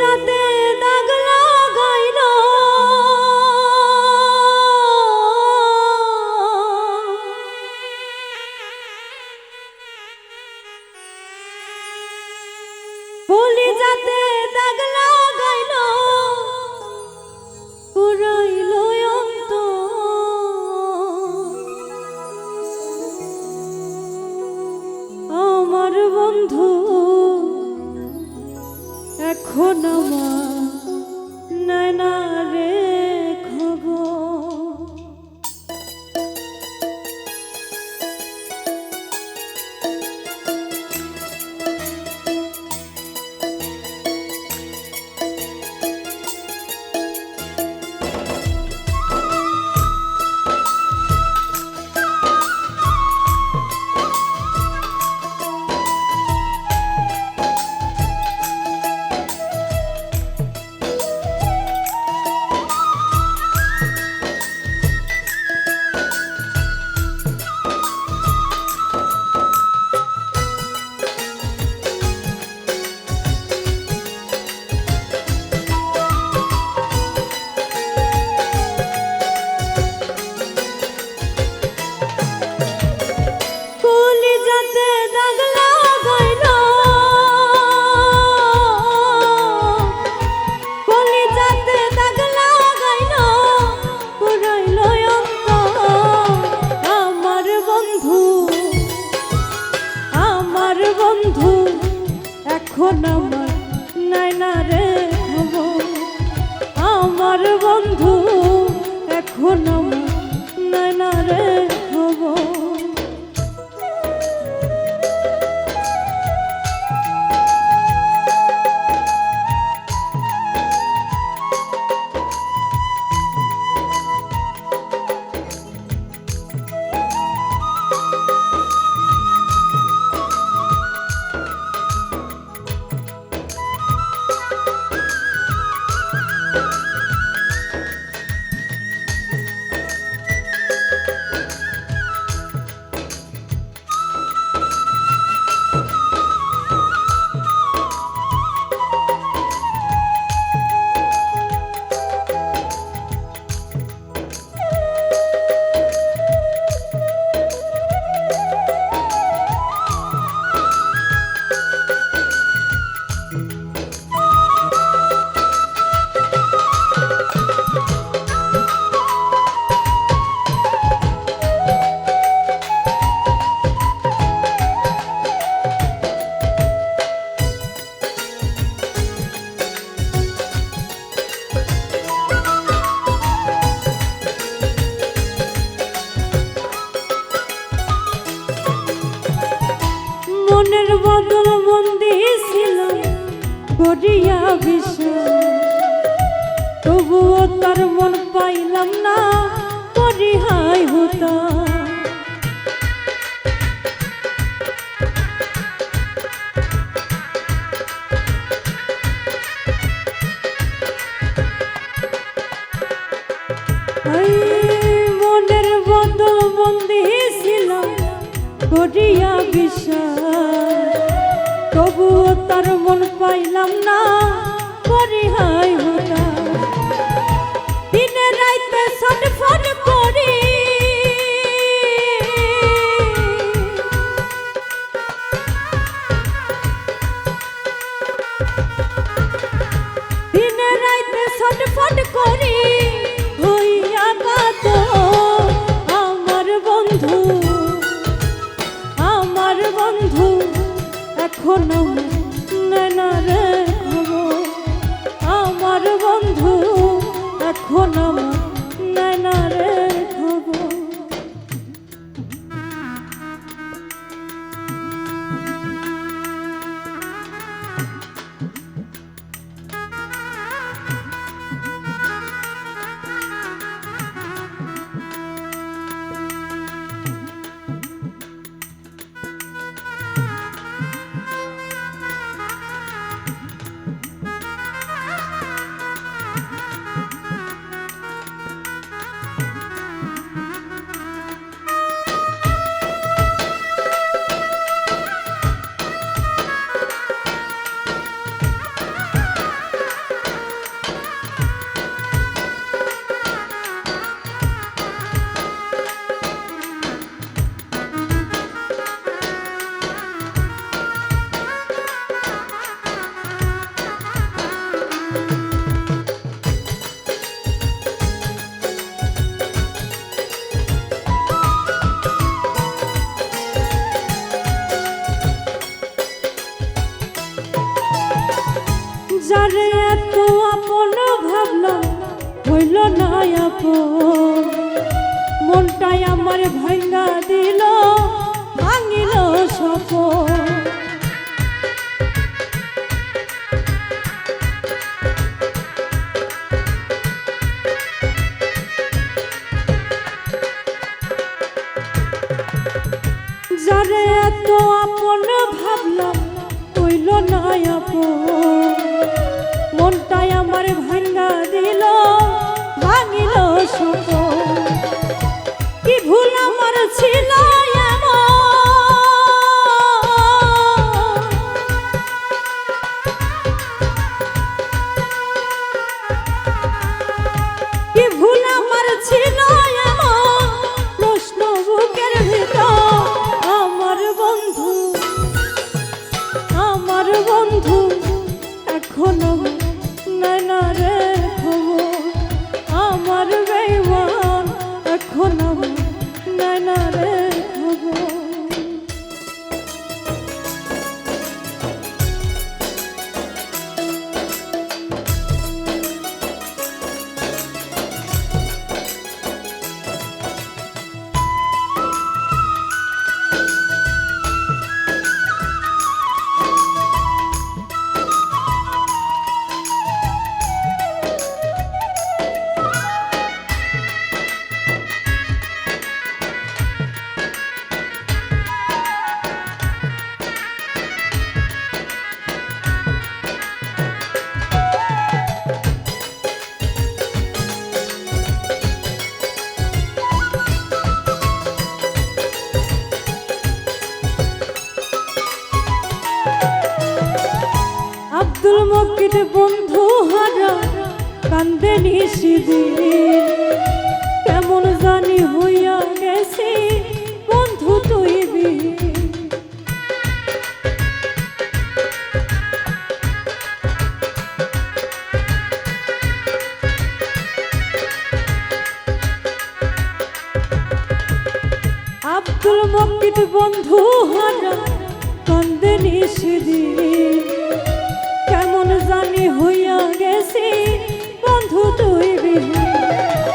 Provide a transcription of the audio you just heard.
যাতে করিয়া বিষয় তবুও তার মন পাইলাম না পরিহাই হতা। বদল বন্দি ছিল করিয়া বিষয় তবুও তার মন পাইলাম না পরিহায় হতা এখনও নেনা রে আমার বন্ধু এখনও নেনা রে যারে এত আপন ভাবলাম হইল না আপন। মনটাই আমার ভাঙ্গা দিল ভাঙিল সপন আমার ভাঙ্গা দিল ভাঙিল সুখ কি ভুল আমার ছিল? বন্ধু হারা, কান্দে নিশিদিন কেমন জানি হইয়া গেছি, বন্ধু তুই। আব্দুল মকির বন্ধু হারা, কান্দে নিশিদিন জানি হইয়া গেছি। বন্ধু তুই বিহীন।